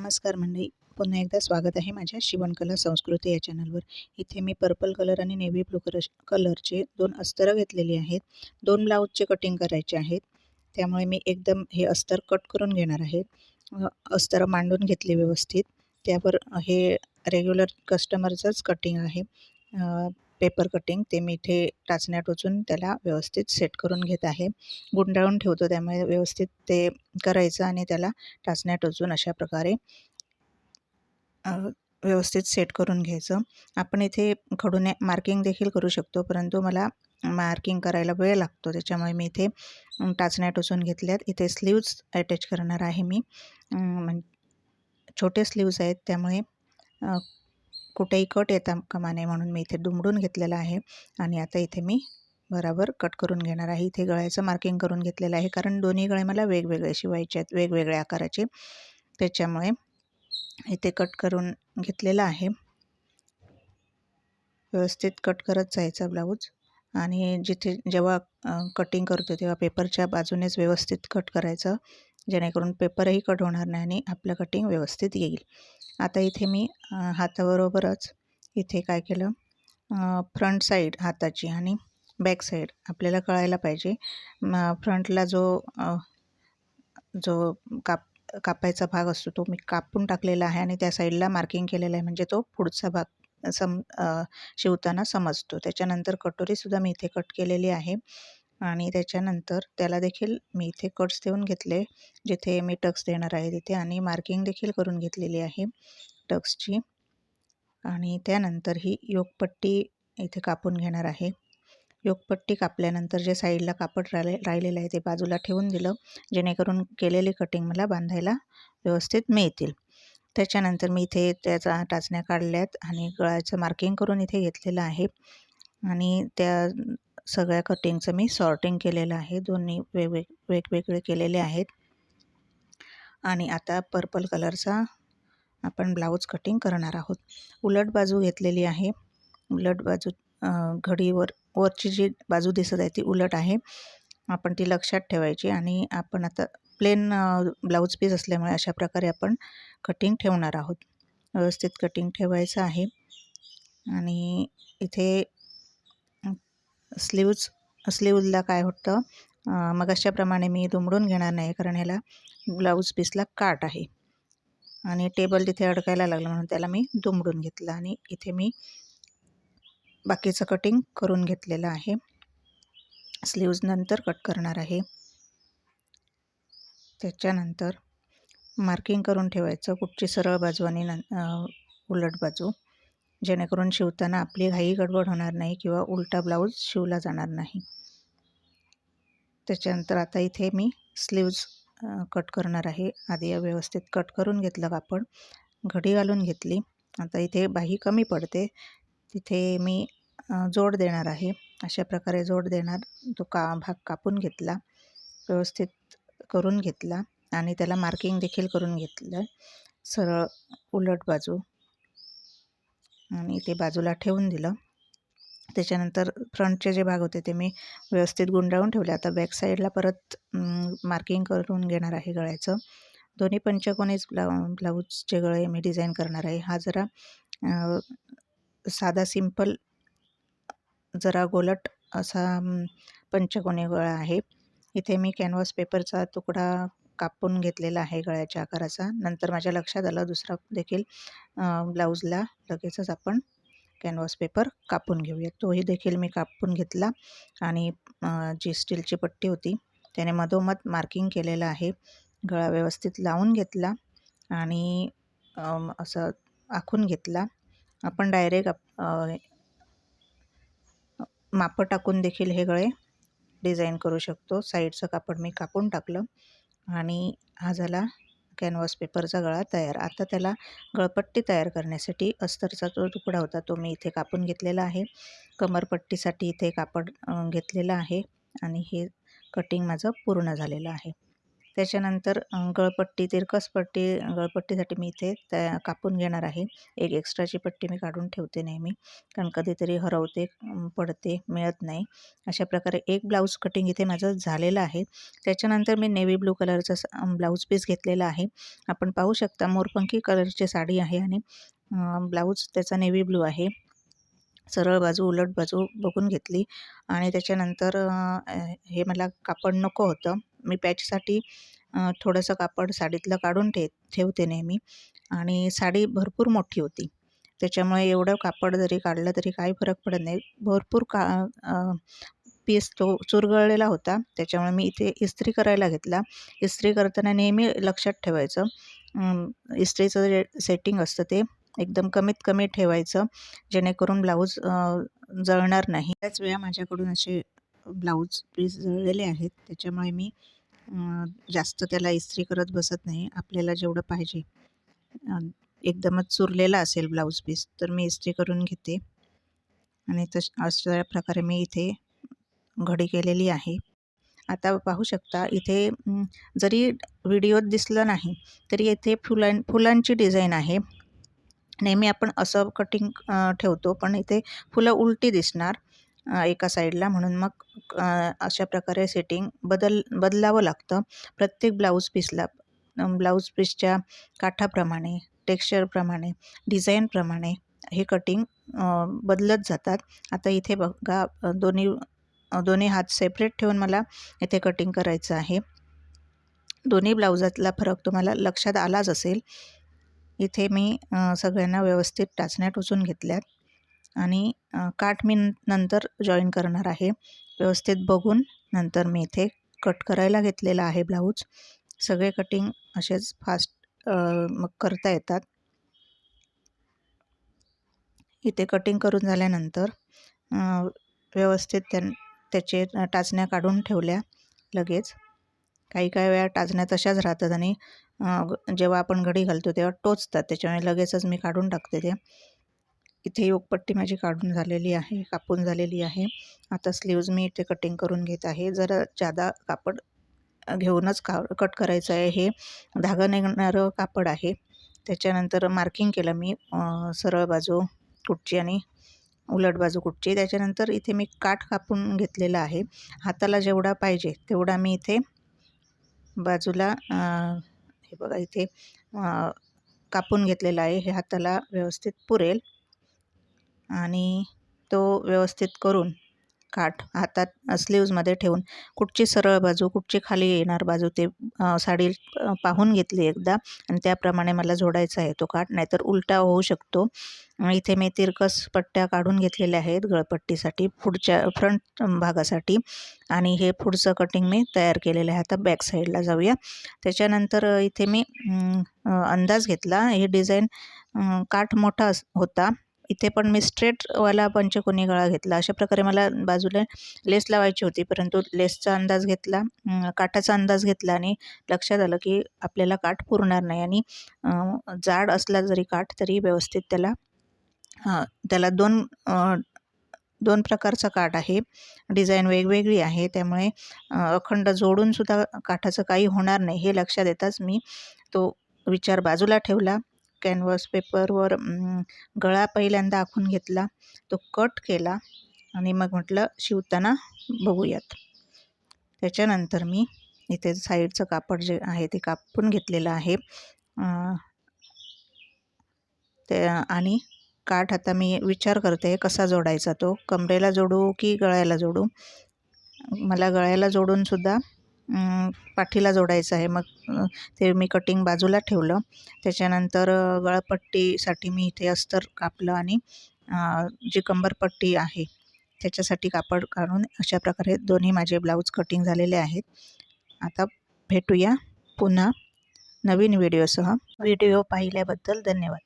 नमस्कार मंडळी. पुन्हा एकदा स्वागत आहे माझ्या शिवणकला संस्कृती या चॅनलवर. इथे मी पर्पल कलर आणि नेव्ही ब्लू कलर कलरचे दोन अस्तरं घेतलेली आहेत. दोन ब्लाऊजचे कटिंग करायचे आहेत. त्यामुळे मी एकदम हे अस्तर कट करून घेणार आहे. अस्तर अस्तरं मांडून घेतली व्यवस्थित. त्यावर हे रेग्युलर कस्टमरचंच कटिंग आहे. पेपर कटिंग ते मी इथे टाचण्या टोचून त्याला व्यवस्थित सेट करून घेत आहे. गुंडाळून ठेवतो त्यामुळे व्यवस्थित ते करायचं आणि त्याला टाचण्या टोचून अशा प्रकारे व्यवस्थित सेट करून घ्यायचं. आपण इथे खडूने मार्किंग देखील करू शकतो परंतु मला मार्किंग करायला वेळ लागतो त्याच्यामुळे मी इथे टाचण्या टोचून घेतल्यात. इथे स्लीव्ज अटॅच करणार आहे मी. छोटे स्लीव्ज आहेत त्यामुळे कुठेही कट येता कमा नये म्हणून मी इथे दुमडून घेतलेला आहे. आणि आता इथे मी बराबर कट करून घेणार आहे. इथे गळ्याचं मार्किंग करून घेतलेलं आहे. कारण दोन्ही गळे मला वेगवेगळे शिवायचे आहेत. वेगवेगळ्या आकाराचे. त्याच्यामुळे इथे कट करून घेतलेलं आहे. व्यवस्थित कट करत जायचा ब्लाऊज. आणि जिथे जेव्हा कटिंग करतो तेव्हा पेपरच्या बाजूनेच व्यवस्थित कट करायचं. जेणेकरून पेपरही कट होणार नाही आणि आपलं कटिंग व्यवस्थित येईल. आता इथे मी हाताबरोबरच इथे काय केलं? फ्रंट साईड हाताची आणि बॅक साईड आपल्याला कळायला पाहिजे. फ्रंटला जो जो काप कापायचा भाग असतो तो मी कापून टाकलेला आहे आणि त्या साईडला मार्किंग केलेलं आहे. म्हणजे तो पुढचा भाग सम शिवताना समजतो. त्याच्यानंतर कटोरीसुद्धा मी इथे कट केलेली आहे. आणि त्याच्यानंतर त्याला देखील मी इथे कट्स देऊन घेतले जिथे मी टक्स देणार आहे तिथे आणि मार्किंग देखील करून घेतलेली आहे टक्सची आणि त्यानंतर ही योगपट्टी इथे कापून घेणार आहे. योगपट्टी कापल्यानंतर जे साईडला कापड राहिले राहिलेलं आहे ते बाजूला ठेवून दिलं जेणेकरून केलेली कटिंग मला बांधायला व्यवस्थित मिळतील. त्याच्यानंतर मी इथे त्याचा टाचण्या काढल्यात आणि गळ्याचं मार्किंग करून इथे घेतलेलं आहे. आणि त्या सगळ्या कटिंगचं मी सॉर्टिंग केलेलं आहे. दोन्ही वेगवेग वेगवेगळे केलेले आहेत. आणि आता पर्पल कलरचा आपण ब्लाऊज कटिंग करणार आहोत. उलट बाजू घेतलेली आहे. उलट बाजू घडीवर वरची जी बाजू दिसत आहे ती उलट आहे. आपण ती लक्षात ठेवायची आणि आपण आता प्लेन ब्लाऊज पीस असल्यामुळे अशा प्रकारे आपण कटिंग ठेवणार आहोत. व्यवस्थित कटिंग ठेवायचं आहे. आणि इथे स्लीव्ज स्लीवला काय होतं? मग अशाप्रमाणे मी दुमडून घेणार नाही कारण ह्याला ब्लाऊज पीसला काट आहे. आणि टेबल तिथे अडकायला लागलं म्हणून त्याला मी दुमडून घेतलं आणि इथे मी बाकीचं कटिंग करून घेतलेलं आहे. स्लीव्ज नंतर कट करणार आहे. त्याच्यानंतर मार्किंग करून ठेवायचं. कुठची सरळ बाजू आणि न उलट बाजू. जेणेकरून शिवताना आपली घाई गडबड होणार नाही किंवा उलटा ब्लाऊज शिवला जाणार नाही. त्याच्यानंतर आता इथे मी स्लीव्ज कट करणार आहे. आधी व्यवस्थित कट करून घेतलं कापड. घडी घालून घेतली. आता इथे बाही कमी पडते. तिथे मी जोड देणार आहे. अशा प्रकारे जोड देणार. तो का भाग कापून घेतला. व्यवस्थित करून घेतला. आणि त्याला मार्किंग देखील करून घेतलं. सरळ उलट बाजू. आणि ते बाजूला ठेवून दिलं. त्याच्यानंतर फ्रंटचे जे भाग होते ते मी व्यवस्थित गुंडाळून ठेवले. आता बॅक साईडला परत मार्किंग करून घेणार आहे गळ्याचं. दोन्ही पंचकोनीच ब्लाउ ब्लाऊजचे गळे मी डिझाईन करणार आहे. हा जरा साधा सिंपल जरा गोलट असा पंचकोनी गळा आहे. इथे मी कॅनव्हास पेपरचा तुकडा कापून घेतलेला आहे गळ्याच्या आकाराचा. नंतर माझ्या लक्षात आलं दुसरा देखील ब्लाऊजला लगेचच आपण कॅनव्हास पेपर कापून घेऊया तोही देखील मी कापून घेतला आणि जी स्टीलची पट्टी होती त्याने मधोमध मार्किंग केलेलं आहे. गळा व्यवस्थित लावून घेतला आणि असं आखून घेतला. आपण डायरेक्ट मापं टाकून देखील हे गळे डिझाईन करू शकतो. साईडचं कापड मी कापून टाकलं. आणि हा झाला कॅनव्हास पेपरचा गळा तयार. आता त्याला गळपट्टी तयार करण्यासाठी अस्तरचा जो तुकडा होता तो मी इथे कापून घेतलेला आहे. कमरपट्टीसाठी इथे कापड घेतलेलं आहे आणि हे कटिंग माझं पूर्ण झालेलं आहे. त्याच्यानंतर गळपट्टी तिरकस पट्टी गळपट्टीसाठी मी इथे त्या कापून घेणार आहे. एक एक्स्ट्राची पट्टी मी काढून ठेवते नेहमी कारण कधीतरी हरवते पडते मिळत नाही. अशा प्रकारे एक ब्लाऊज कटिंग इथे माझं झालेलं आहे. त्याच्यानंतर मी नेव्ही ब्लू कलरचा ब्लाऊज पीस घेतलेला आहे. आपण पाहू शकता मोरपंखी कलरची साडी आहे आणि ब्लाऊज त्याचा नेव्ही ब्लू आहे. सरळ बाजू उलट बाजू बघून घेतली आणि त्याच्यानंतर हे मला कापड नको होतं. मी पॅचसाठी थोडंसं कापड साडीतलं काढून ठे ठेवते नेहमी. आणि साडी भरपूर मोठी होती. त्याच्यामुळे एवढं कापड जरी काढलं तरी काही फरक पडत नाही. भरपूर का पीस तो चुरगळलेला होता. त्याच्यामुळे मी इथे इस्त्री करायला घेतला. इस्त्री करताना नेहमी लक्षात ठेवायचं. इस्त्रीचं जे सेटिंग असतं ते एकदम कमीत कमी ठेवायचं. जेणेकरून ब्लाऊज जळणार नाही. त्याच वेळा माझ्याकडून असे ब्लाऊज पीस जळलेले आहेत. त्याच्यामुळे मी जास्त त्याला इस्त्री करत बसत नाही. आपल्याला जेवढं पाहिजे. एकदमच चुरलेला असेल ब्लाऊज पीस तर मी इस्त्री करून घेते. आणि तश अशा प्रकारे मी इथे घडी केलेली आहे. आता पाहू शकता इथे जरी व्हिडिओत दिसलं नाही तरी इथे फुलां फुलांची डिझाईन आहे. नेहमी आपण असं कटिंग ठेवतो पण इथे फुलं उलटी दिसणार. एका साईडला म्हणून मग अशा प्रकारे सेटिंग बदल बदलावं लागतं. प्रत्येक ब्लाऊज पीसला ब्लाऊज पीसच्या काठाप्रमाणे टेक्स्चरप्रमाणे डिझाईनप्रमाणे हे कटिंग बदलत जातात. आता इथे बघा दोन्ही दोन्ही हात सेपरेट ठेवून मला इथे कटिंग करायचं आहे. दोन्ही ब्लाऊजातला फरक तुम्हाला लक्षात आलाच असेल. इथे मी सगळ्यांना व्यवस्थित टाचण्या टोचून घेतल्यात. आणि काठ मी नंतर जॉईन करणार आहे. व्यवस्थित बघून नंतर मी इथे कट करायला घेतलेला आहे ब्लाऊज सगळे कटिंग असेच फास्ट मग करता येतात. इथे कटिंग करून झाल्यानंतर व्यवस्थित त्या त्याचे टाचण्या काढून ठेवल्या लगेच. काही काही वेळा टाचण्या तशाच राहतात आणि जेव्हा आपण घडी घालतो तेव्हा टोचतात. त्याच्यामुळे लगेचच मी काढून टाकते ते. इथे योगपट्टी माझी काढून झालेली आहे कापून झालेली आहे. आता स्लीव्ज मी इथे कटिंग करून घेत आहे. जरा जादा कापड घेऊनच का कट करायचं आहे. हे धागा निघणारं कापड आहे. त्याच्यानंतर मार्किंग केलं मी सरळ बाजू कुठची आणि उलट बाजू कुठची. त्याच्यानंतर इथे मी काठ कापून घेतलेला आहे. हाताला जेवढा पाहिजे तेवढा मी इथे बाजूला हे बघा इथे कापून घेतलेला आहे. हे हाताला व्यवस्थित पुरेल. आणि तो व्यवस्थित करून काठ हातात स्लीव्जमध्ये ठेवून कुठची सरळ बाजू कुठची खाली येणार बाजू ते साडी पाहून घेतली एकदा आणि त्याप्रमाणे मला जोडायचा आहे तो काठ. नाहीतर उलटा होऊ शकतो. इथे मी तिरकस पट्ट्या काढून घेतलेल्या आहेत गळपट्टीसाठी पुढच्या फ्रंट भागासाठी आणि हे पुढचं कटिंग मी तयार केलेलं आहे. आता बॅक साईडला जाऊया. त्याच्यानंतर इथे मी अंदाज घेतला. हे डिझाईन काठ मोठा होता. इथे पण मी स्ट्रेटवाला पंचकोनी गळा घेतला. अशा प्रकारे मला बाजूला लेस लावायची होती परंतु लेसचा अंदाज घेतला काठाचा अंदाज घेतला आणि लक्षात आलं की आपल्याला काठ पुरणार नाही आणि जाड असला जरी काठ तरी व्यवस्थित त्याला त्याला दोन दोन प्रकारचा काठ आहे. डिझाईन वेगवेगळी आहे त्यामुळे अखंड जोडूनसुद्धा काठाचं काही होणार नाही हे लक्षात येताच मी तो विचार बाजूला ठेवला. कॅनव्हस पेपरवर गळा पहिल्यांदा आखून घेतला तो कट केला आणि मग म्हटलं शिवताना बघूयात. त्याच्यानंतर मी इथे साईडचं कापड जे आहे ते कापून घेतलेलं आहे. ते आणि काठ आता मी विचार करते कसा जोडायचा तो? कमरेला जोडू की गळ्याला जोडू? मला गळ्याला जोडूनसुद्धा पाठीला जोडायचं आहे. मग ते मी कटिंग बाजूला ठेवलं. त्याच्यानंतर गळपट्टीसाठी मी इथे अस्तर कापलं आणि जी कंबरपट्टी आहे त्याच्यासाठी कापड काढून अशा प्रकारे दोन्ही माझे ब्लाऊज कटिंग झालेले आहेत. आता भेटूया पुन्हा नवीन व्हिडिओसह व्हिडिओ पाहिल्याबद्दल धन्यवाद.